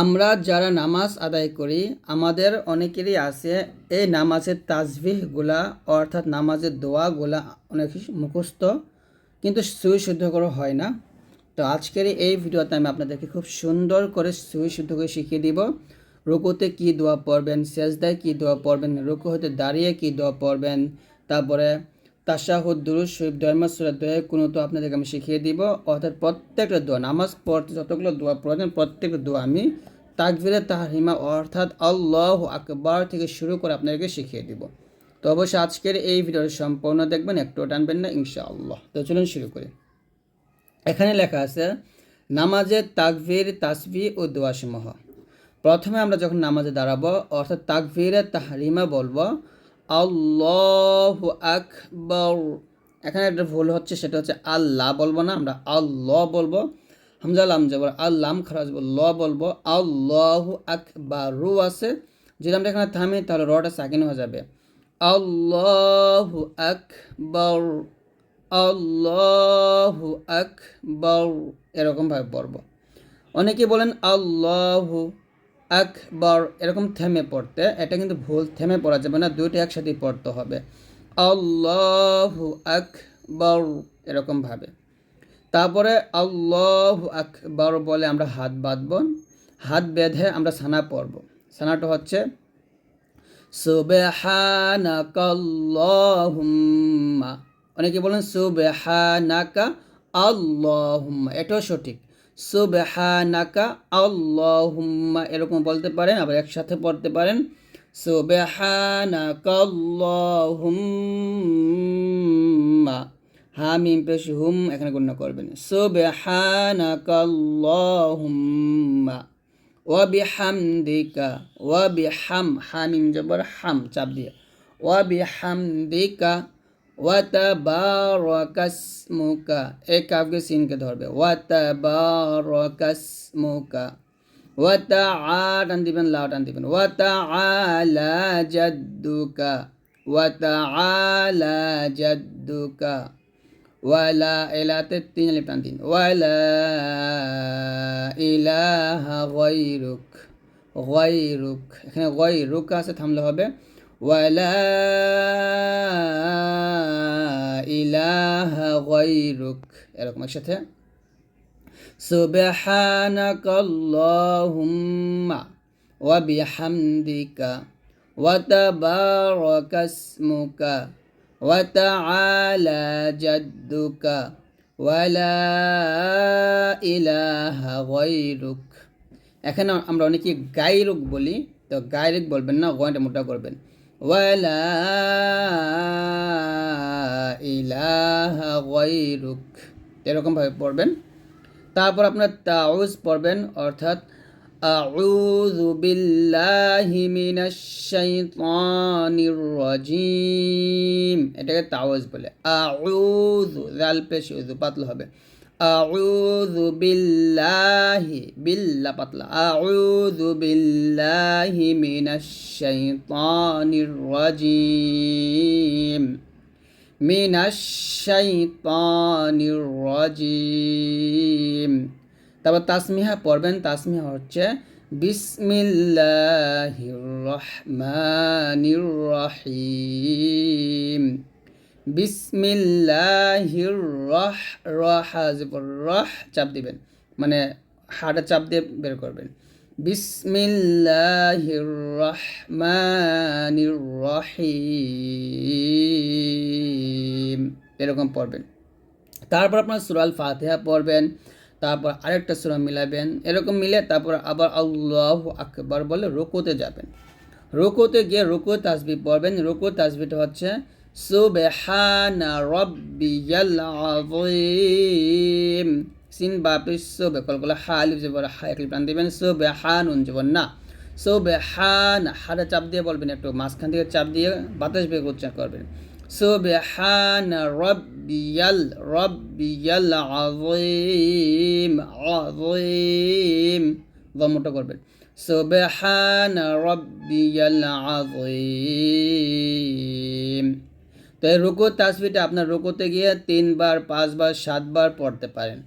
আমরা যারা নামাজ আদায় করি, আমাদের অনেকেরই আছে এই নামাজের তাজবিহগুলা অর্থাৎ নামাজের দোয়াগুলা অনেক মুখস্থ, কিন্তু সুই শুদ্ধ করে হয় না। তো আজকের এই ভিডিওতে আমি আপনাদেরকে খুব সুন্দর করে সুই শুদ্ধ করে শিখিয়ে দিব। রুকুতে কী দোয়া পড়বেন, সেজদায় কী দোয়া পড়বেন রুকু হতে দাঁড়িয়ে কী দোয়া পড়বেন, তারপরে তাশাহুদ দুরুজ শরীফ দয়মা সুরা দোয়া কোনো তো আপনাদেরকে আমি শিখিয়ে দিব। অর্থাৎ প্রত্যেকটা দোয়া, নামাজ পড়তে যতগুলো দোয়া প্রয়োজন, প্রত্যেকটা দোয়া আমি তাকবিরে তাহারিমা, অর্থাৎ আল্লাহ আকবার থেকে শুরু করে আপনাদেরকে শিখিয়ে দিব। তো অবশ্যই আজকের এই ভিডিওটি সম্পূর্ণ দেখবেন একটু টানবেন না, ইনশাআল্লাহ। তো চলুন শুরু করি। এখানে লেখা আছে, নামাজের তাকবীর, তাসবি ও দোয়াসমূহ। প্রথমে আমরা যখন নামাজে দাঁড়াবো, অর্থাৎ তাকবীরে তাহারিমা বলব আল্লাহ আকবর। এখানে একটা ভুল হচ্ছে, সেটা হচ্ছে আল্লাহ বলব না, আমরা আল্লাহ বলব। হামজা লাম যাব আল্লাম খারাজ ল বলব, আল্লাহ আকবর। রু আছে, যদি আমরা এখানে থামি, তাহলে রটা সাকিন হয়ে যাবে। আল্লাহ আকবর আল্লাহ আকবর, এরকমভাবে পড়ব। অনেকে বলেন আল্লাহ আকবর এরকম থেমে পড়তে, এটা কিন্তু ভুল, থেমে পড়া যাবে না, দুইটা একসাথেই পড়তে হবে। আল্লাহ আকবর এরকমভাবে তারপরে আল্লাহ আকবর বলে আমরা হাত বাঁধব, হাত বেঁধে আমরা সানা পড়ব। সানাটা হচ্ছে, সুবেহানাকাল্লাহুম্মা। অনেকে বলেন সুবেহানাকা আল্লাহুম্মা, এটাও সঠিক। সুবেহানাকা আল্লাহুম্মা এরকম বলতে পারেন, আবার একসাথে পড়তে পারেন সুবেহানাকাল্লাহুম্মা হা মিম পেশ, হুম, এখানে গণ্য করবেন সুবেহানাকাল্লাহুম্মা ওয়া বিহামদিকা, ওয়া বিহাম হা মিম জবর, হাম, চাপ দিয়ে, ওয়া বিহামদিকা ওয়া তাবারাকাসমুকা এই কাফকে সিনকে ধরবে। ওয়া তাবারাকাসমুকা ওয়া তাআ টান দিবেন লাও টান দিবেন। ওয়া তাআলা জাদ্দুকা। ওয়া তাআলা জাদ্দুকা। ওয়ালা এলাতে তিন আলিফ টান দিন। ওয়ালা ইলাহা গায়রুক। গায়রুক। এখানে গায়রুক আছে, থামলে হবে। ওয়ালা ইলাহা গায়রুক এরকম একসাথে সুবহানাকা আল্লাহুম্মা ওয়া বিহামদিকা ওয়া তাবারাকা ইসমুকা وتعالى جدك ولا إله غيرك এখানে আমরা অনেকে গাইরুক বলি তো গাইরুক বলবেন না গয়টা মোটা করবেন ওয়ালা ইলাহা গাইরুক এরকমভাবে পড়বেন তারপর আপনার তাউজ পড়বেন অর্থাৎ أعوذ بالله من الشيطان الرجيم এটাকে তাওয়াজ বলে আউযু জাল পেশ উযু পাতলা হবে আউযু বিল্লাহি বিল্লা পাতলা, আউযু বিল্লাহি মিনাশ শাইতানির রাজিম, মিনাশ শাইতানির রাজিম। তারপর তাসমিহা পড়বেন, তাসমিহা হচ্ছে বিসমিল্লাহির রহমানির রহিম। বিসমিল্লাহির রহ চাপ দিবেন। মানে হাড়ে চাপ দিয়ে বের করবেন। বিসমিল্লাহির রহমানির রহিম। এরকম পড়বেন। তারপর আপনার সুরাল ফাতেহা পড়বেন। তারপর আরেকটা সুরা মিলাবেন। এরকম মিলে তারপর আবার আল্লাহ আকবার বলে রোকোতে যাবেন। রোকোতে গিয়ে রোকো তাসবি পড়বেন। রোকো তাসবিটা হচ্ছে সুবহানা রব্বিয়াল আযীম। সিন বাপিস সুবে কলকল হালিফ জবর হাইকল প্রাণ দিবেন, সুবহানুন জবর না। সুবহান হাতে চাপ দিয়ে বলবেন, একটু মাঝখান থেকে চাপ দিয়ে বাতাস বেগ উচ্চার করবেন। সুবহান রব্বিয়াল রব্বিয়াল আযীম আযীম। দমটা করবেন। সুবহান রব্বিয়াল আযীম। তো এই রুকু তাসবিটা আপনার রুকুতে গিয়ে তিনবার, পাঁচবার, সাতবার পড়তে পারেন।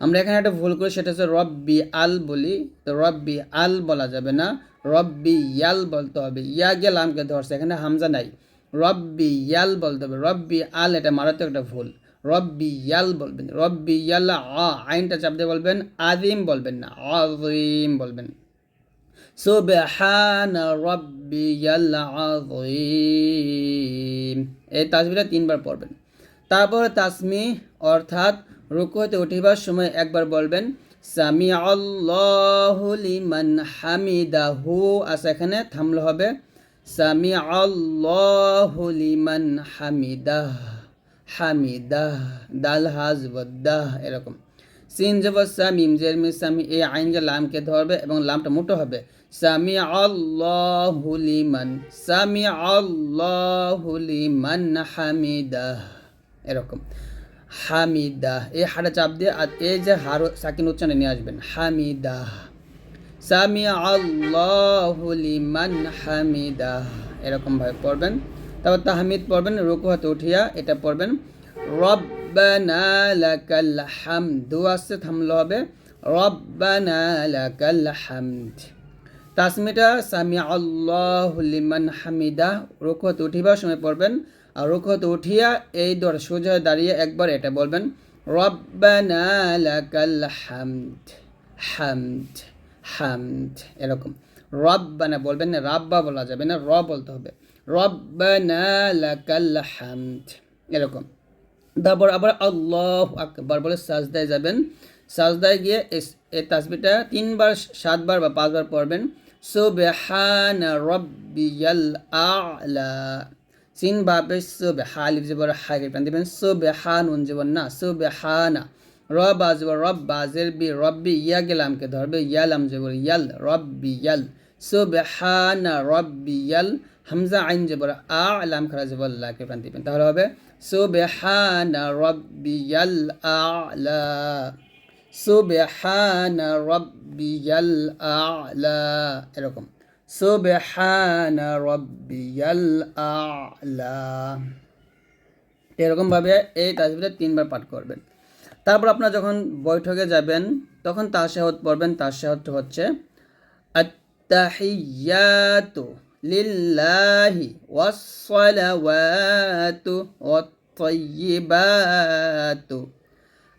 আমরা এখানে একটা ভুল করি, সেটা হচ্ছে রব্বি আল বলি। তো রব্বি আল বলা যাবে না, রব্বি ইয়াল বলতে হবে। ইয়া গিয়ে লামকে ধরছে, এখানে হামজা নাই। রব্বি ইয়াল বলতে হবে। রব্বি আল, এটা মারাত্মক একটা ভুল। রব্বি ইয়াল বলবেন। রব্বি ইয়াল আ, আইনটা চাপ দিয়ে বলবেন আদিম বলবেন না আজিম বলবেন। সুবহান রব্বিয়াল আযীম। এই তাসবিহটা তিনবার পড়বেন। তারপর তাসমি অর্থাৎ রুকু হতে উঠিবার সময় একবার বলবেন সামি আল্লাহু লিমান হামিদাহু। আছে এখানে থামলে হবে সামি আল্লাহু লিমান হামিদাহ। হামিদাহ, দাল, হাজ, ওয়াদ্দাহ, এরকম। সিন জবর সামিম, জের মি সামি এই আইনকে লামকে ধরবে এবং লামটা মোটো হবে। সামি লিমান সামি লিমান হামিদাহ এরকম। হামিদাহ এই হাড়া চাপ দিয়ে আর এই যে হার, সাকিন উচ্চারণে নিয়ে আসবেন। হামিদাহ সামি লিমান হামিদাহ এরকম ভাবে পড়বেন। তারপর তাহমিদ পড়বেন, রুকু হাতে উঠিয়া এটা পড়বেন। রব্বানা লাকাল হামদু আসছে থামলে হবে। রব্বানা লাকাল হামদ তাসমিটা সামি আল্লাহ লিমান হামিদা। রুখত উঠিবার সময় পড়বেন। আর রুখত উঠিয়া এই দর সোজা দাঁড়িয়ে একবার এটা বলবেন, রব্বানা লাকাল হামদ হামদ হামদ। এরকম। রব্বানা বলবেন না, রাব্বা বলা যাবে না, র বলতে হবে। রব্বানা লাকাল হামদ। এরকম। তারপর আবার আল্লাহ আকবার বলে সাজদায় যাবেন। সাজদায় গিয়ে এই তাসবিটা তিনবার, সাতবার বা পাঁচবার পড়বেন। সুবহান রব্বিয়াল আলা। সিন বাবে সুবহালিফ জবর হাগে প্রাণ দিবেন। সুবহানুন জবর না, সুবহানা। রব আজবর রব বাজের বি, রব্বি ইয়া গেলামকে ধরবে? ইয়ালাম জবর ইয়াল রব্বি ইয়াল সুবহানা রব্বিয়াল, হামজা আইন জবর আ আলাম খারা জবর লাকে প্রাণ দিবেন। তাহলে হবে সুবহানা রব্বিয়াল আলা। সুবহানা রব্বিয়াল আলা, এরকম। সুবহানা রব্বিয়াল আলা। এরকমভাবে এই তাজবিটা তিনবার পাঠ করবেন। তারপর আপনারা যখন বৈঠকে যাবেন, তখন তাশাহুদ পড়বেন। তাশাহুদ হচ্ছে, আত্তাহিয়াতু লিল্লাহি ওয়াসসালাওয়াতু ওয়াত-তাইয়্যিবাতু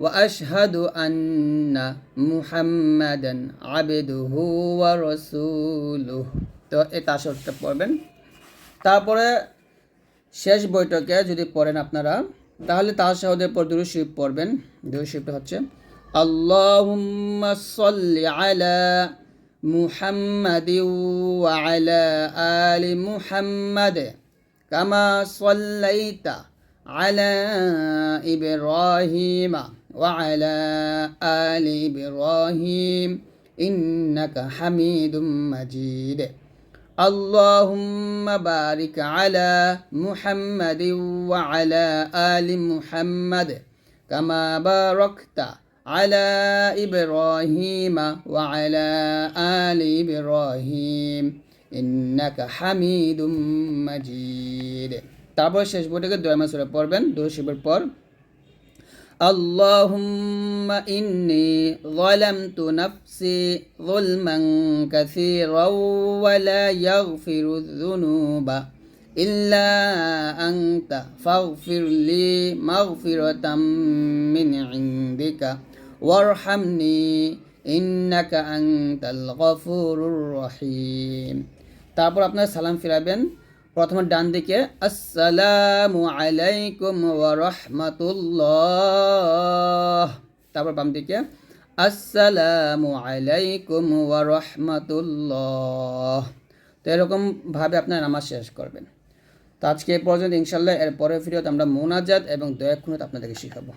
وأشهد أن محمدا عبده ورسوله তো এই তাসরটা পড়বেন তারপরে শেষ বৈঠকে যদি পড়েন আপনারা তাহলে তাসাহুদের পর দুরুশিব পড়বেন দুরুশিবটা হচ্ছে আল্লাহুম্মা সাল্লি আলা মুহাম্মাদ ওয়া আলি মুহাম্মাদ কামা সাল্লাইতা على إبراهيم وعلى آل إبراهيم إنك حميد مجيد اللهم بارك على محمد وعلى آل محمد كما باركت على إبراهيم وعلى آل إبراهيم إنك حميد مجيد তারপর শেষ বইটাকে দোয়া মাসুরা পড়বেন দোষিবের পর اللهم إني ظلمت نفسي ظلما كثيرا ولا يغفر الذنوب إلا أنت فاغفر لي مغفرة من عندك وارحمني إنك أنت الغفور الرحيم তারপর আপনার সালাম ফিরাবেন প্রথমে ডান দিকে, আসসালামু আলাইকুম রাহমাতুল্লাহ। তারপর বাম দিকে, আসসালামু আলাইকুম রাহমাতুল্লাহ। তো এরকমভাবে আপনার নামাজ শেষ করবেন। তো আজকে এই পর্যন্ত ইনশাল্লাহ এর পরের ভিডিওতে আমরা মোনাজাত এবং দয়া আপনাদেরকে শেখাবো।